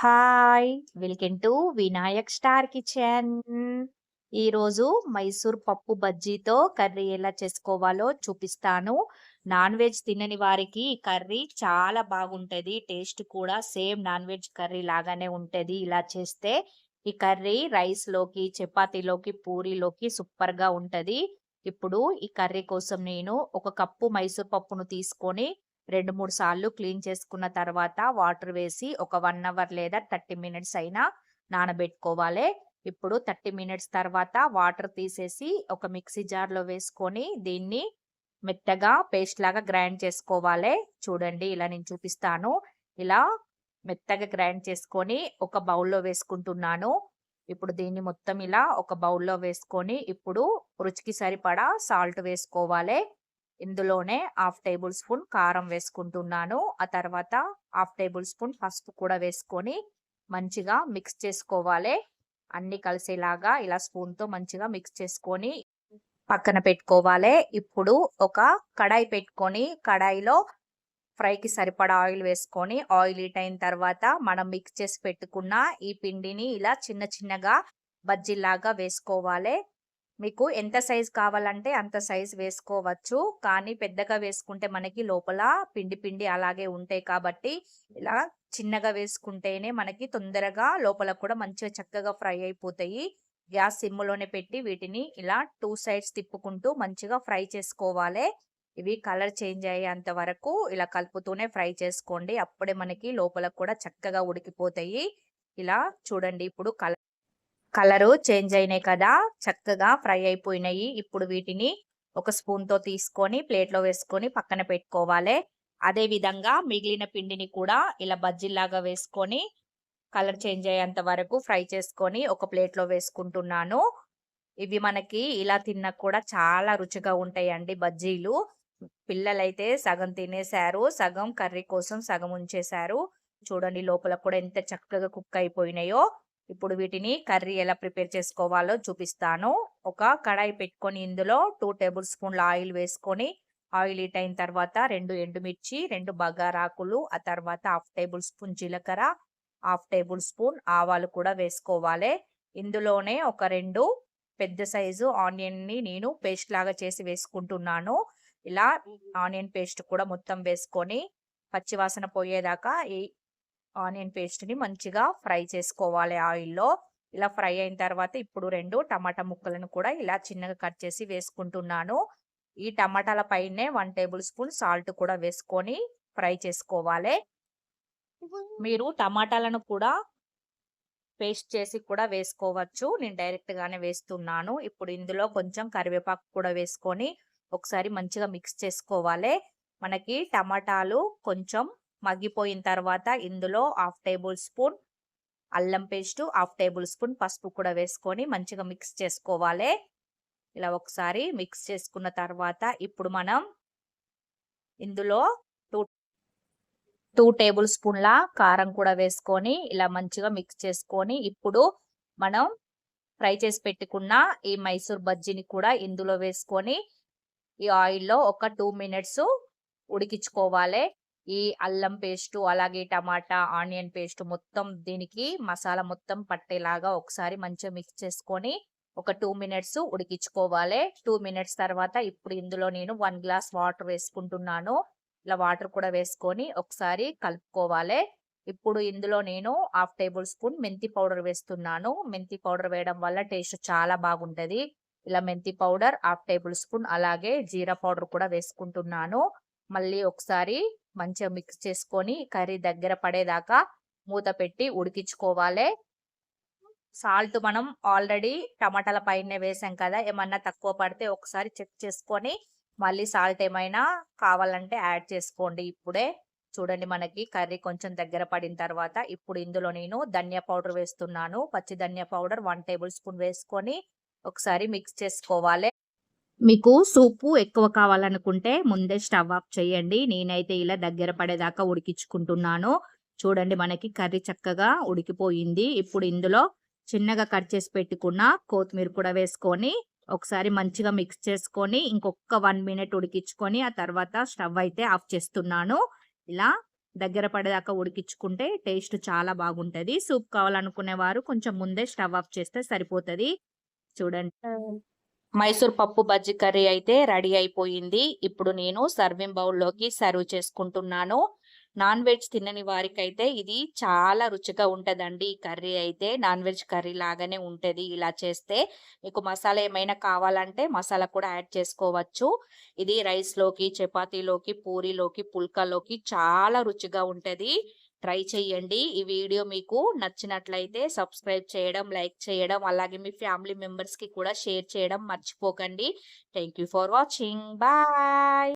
Hi. Welcome to Vinayak star kitchen. ఈరోజు మైసూర్ పప్పు బజ్జీతో curry ఎలా చేసుకోవాలో చూపిస్తాను. నాన్ వెజ్ తినని వారికి ఈ కర్రీ చాలా బాగుంటుంది. టేస్ట్ కూడా సేమ్ నాన్ వెజ్ కర్రీ లాగానే ఉంటుంది. ఇలా చేస్తే ఈ కర్రీ రైస్లోకి చపాతీలోకి పూరీలోకి సూపర్గా ఉంటుంది. ఇప్పుడు ఈ కర్రీ కోసం నేను ఒక కప్పు మైసూర్ పప్పును తీసుకొని రెండు మూడు సార్లు క్లీన్ చేసుకున్న తర్వాత వాటర్ వేసి ఒక వన్ అవర్ లేదా థర్టీ మినిట్స్ అయినా నానబెట్టుకోవాలి. ఇప్పుడు థర్టీ మినిట్స్ తర్వాత వాటర్ తీసేసి ఒక మిక్సీ జార్లో వేసుకొని దీన్ని మెత్తగా పేస్ట్ లాగా గ్రైండ్ చేసుకోవాలి. చూడండి ఇలా నేను చూపిస్తాను. ఇలా మెత్తగా గ్రైండ్ చేసుకొని ఒక బౌల్లో వేసుకుంటున్నాను. ఇప్పుడు దీన్ని మొత్తం ఇలా ఒక బౌల్లో వేసుకొని ఇప్పుడు రుచికి సరిపడా సాల్ట్ వేసుకోవాలి. ఇందులోనే హాఫ్ టేబుల్ స్పూన్ కారం వేసుకుంటున్నాను. ఆ తర్వాత హాఫ్ టేబుల్ స్పూన్ పసుపు కూడా వేసుకొని మంచిగా మిక్స్ చేసుకోవాలి. అన్ని కలిసేలాగా ఇలా స్పూన్తో మంచిగా మిక్స్ చేసుకొని పక్కన పెట్టుకోవాలి. ఇప్పుడు ఒక కడాయి పెట్టుకొని కడాయిలో ఫ్రైకి సరిపడా ఆయిల్ వేసుకొని ఆయిల్ హీట్ అయిన తర్వాత మనం మిక్స్ చేసి పెట్టుకున్న ఈ పిండిని ఇలా చిన్న చిన్నగా బజ్జీలాగా వేసుకోవాలి. మీకు ఎంత సైజ్ కావాలంటే అంత సైజ్ వేసుకోవచ్చు. కానీ పెద్దగా వేసుకుంటే మనకి లోపల పిండి పిండి అలాగే ఉంటాయి కాబట్టి ఇలా చిన్నగా వేసుకుంటేనే మనకి తొందరగా లోపల కూడా మంచిగా చక్కగా ఫ్రై అయిపోతాయి. గ్యాస్ సిమ్లోనే పెట్టి వీటిని ఇలా టూ సైడ్స్ తిప్పుకుంటూ మంచిగా ఫ్రై చేసుకోవాలి. ఇవి కలర్ చేంజ్ అయ్యేంత వరకు ఇలా కలుపుతూనే ఫ్రై చేసుకోండి. అప్పుడే మనకి లోపల కూడా చక్కగా ఉడికిపోతాయి. ఇలా చూడండి ఇప్పుడు కలర్ కలరు చేంజ్ అయినాయి కదా చక్కగా ఫ్రై అయిపోయినాయి. ఇప్పుడు వీటిని ఒక స్పూన్తో తీసుకొని ప్లేట్లో వేసుకొని పక్కన పెట్టుకోవాలి. అదే విధంగా మిగిలిన పిండిని కూడా ఇలా బజ్జీలాగా వేసుకొని కలర్ చేంజ్ అయ్యేంత వరకు ఫ్రై చేసుకొని ఒక ప్లేట్లో వేసుకుంటున్నాను. ఇవి మనకి ఇలా తిన్నా కూడా చాలా రుచిగా ఉంటాయండి బజ్జీలు. పిల్లలైతే సగం తినేశారు సగం కర్రీ కోసం సగం ఉంచేశారు. చూడండి లోపల కూడా ఎంత చక్కగా కుక్ అయిపోయినాయో. ఇప్పుడు వీటిని కర్రీ ఎలా ప్రిపేర్ చేసుకోవాలో చూపిస్తాను. ఒక కడాయి పెట్టుకొని ఇందులో టూ టేబుల్ స్పూన్ల ఆయిల్ వేసుకొని ఆయిల్ హీట్ అయిన తర్వాత రెండు ఎండుమిర్చి రెండు బగారాకులు ఆ తర్వాత హాఫ్ టేబుల్ స్పూన్ జీలకర్ర హాఫ్ టేబుల్ స్పూన్ ఆవాలు కూడా వేసుకోవాలి. ఇందులోనే ఒక రెండు పెద్ద సైజు ఆనియన్ని నేను పేస్ట్ లాగా చేసి వేసుకుంటున్నాను. ఇలా ఆనియన్ పేస్ట్ కూడా మొత్తం వేసుకొని పచ్చివాసన పోయేదాకా ఈ ఆనియన్ పేస్ట్ని మంచిగా ఫ్రై చేసుకోవాలి ఆయిల్లో. ఇలా ఫ్రై అయిన తర్వాత ఇప్పుడు రెండు టమాటా ముక్కలను కూడా ఇలా చిన్నగా కట్ చేసి వేసుకుంటున్నాను. ఈ టమాటాల పైనే వన్ టేబుల్ స్పూన్ సాల్ట్ కూడా వేసుకొని ఫ్రై చేసుకోవాలి. మీరు టమాటాలను కూడా పేస్ట్ చేసి కూడా వేసుకోవచ్చు. నేను డైరెక్ట్గానే వేస్తున్నాను. ఇప్పుడు ఇందులో కొంచెం కరివేపాకు కూడా వేసుకొని ఒకసారి మంచిగా మిక్స్ చేసుకోవాలి. మనకి టమాటాలు కొంచెం మగ్గిపోయిన తర్వాత ఇందులో హాఫ్ టేబుల్ స్పూన్ అల్లం పేస్టు హాఫ్ టేబుల్ స్పూన్ పసుపు కూడా వేసుకొని మంచిగా మిక్స్ చేసుకోవాలి. ఇలా ఒకసారి మిక్స్ చేసుకున్న తర్వాత ఇప్పుడు మనం ఇందులో టూ టూ టేబుల్ స్పూన్ల కారం కూడా వేసుకొని ఇలా మంచిగా మిక్స్ చేసుకొని ఇప్పుడు మనం ఫ్రై చేసి పెట్టుకున్న ఈ మైసూర్ బజ్జీని కూడా ఇందులో వేసుకొని ఈ ఆయిల్లో ఒక టూ మినిట్స్ ఉడికించుకోవాలి. ఈ అల్లం పేస్ట్ అలాగే టమాటా ఆనియన్ పేస్ట్ మొత్తం దీనికి మసాలా మొత్తం పట్టేలాగా ఒకసారి మంచిగా మిక్స్ చేసుకొని ఒక టూ మినిట్స్ ఉడికించుకోవాలి. టూ మినిట్స్ తర్వాత ఇప్పుడు ఇందులో నేను వన్ గ్లాస్ వాటర్ వేసుకుంటున్నాను. ఇలా వాటర్ కూడా వేసుకొని ఒకసారి కలుపుకోవాలి. ఇప్పుడు ఇందులో నేను హాఫ్ టేబుల్ స్పూన్ మెంతి పౌడర్ వేస్తున్నాను. మెంతి పౌడర్ వేయడం వల్ల టేస్ట్ చాలా బాగుంటుంది. ఇలా మెంతి పౌడర్ హాఫ్ టేబుల్ స్పూన్ అలాగే జీరా పౌడర్ కూడా వేసుకుంటున్నాను. మళ్ళీ ఒకసారి మంచిగా మిక్స్ చేసుకొని కర్రీ దగ్గర పడేదాకా మూత పెట్టి ఉడికించుకోవాలి. సాల్ట్ మనం ఆల్రెడీ టమాటాల పైన వేసాం కదా ఏమన్నా తక్కువ పడితే ఒకసారి చెక్ చేసుకొని మళ్ళీ సాల్ట్ ఏమైనా కావాలంటే యాడ్ చేసుకోండి ఇప్పుడే. చూడండి మనకి కర్రీ కొంచెం దగ్గర పడిన తర్వాత ఇప్పుడు ఇందులో నేను ధనియా పౌడర్ వేస్తున్నాను. పచ్చి ధనియా పౌడర్ వన్ టేబుల్ స్పూన్ వేసుకొని ఒకసారి మిక్స్ చేసుకోవాలి. మీకు సూపు ఎక్కువ కావాలనుకుంటే ముందే స్టవ్ ఆఫ్ చేయండి నేనైతే ఇలా దగ్గర పడేదాకా ఉడికించుకుంటున్నాను చూడండి మనకి కర్రీ చక్కగా ఉడికిపోయింది ఇప్పుడు ఇందులో చిన్నగా కట్ చేసి పెట్టుకున్న కొత్తిమీర కూడా వేసుకొని ఒకసారి మంచిగా మిక్స్ చేసుకొని ఇంకొక వన్ మినిట్ ఉడికించుకొని ఆ తర్వాత స్టవ్ అయితే ఆఫ్ చేస్తున్నాను ఇలా దగ్గర పడేదాకా ఉడికించుకుంటే టేస్ట్ చాలా బాగుంటది. సూప్ కావాలనుకునేవారు కొంచెం ముందే స్టవ్ ఆఫ్ చేస్తే సరిపోతది. చూడండి. మైసూర్ పప్పు బజ్జి కర్రీ అయితే రెడీ అయిపోయింది. ఇప్పుడు నేను సర్వింగ్ బౌల్‌లోకి సర్వ్ చేసుకుంటున్నాను. నాన్ వెజ్ తినని వారికైతే ఇది చాలా రుచిగా ఉంటదండి. ఈ కర్రీ అయితే నాన్ వెజ్ కర్రీ లాగానే ఉంటుంది ఇలా చేస్తే. మీకు మసాలా ఏమైనా కావాలంటే మసాలా కూడా యాడ్ చేసుకోవచ్చు. ఇది రైస్‌లోకి, చపాతీలోకి, పూరీలోకి, పుల్కాలోకి చాలా రుచిగా ఉంటుంది ట్రై చేయండి. ఈ వీడియో మీకు నచ్చినట్లయితే సబ్స్క్రైబ్ చేయడం, లైక్ చేయడం, అలాగే మీ ఫ్యామిలీ మెంబర్స్‌కి కూడా షేర్ చేయడం మర్చిపోకండి. Thank you for watching. Bye.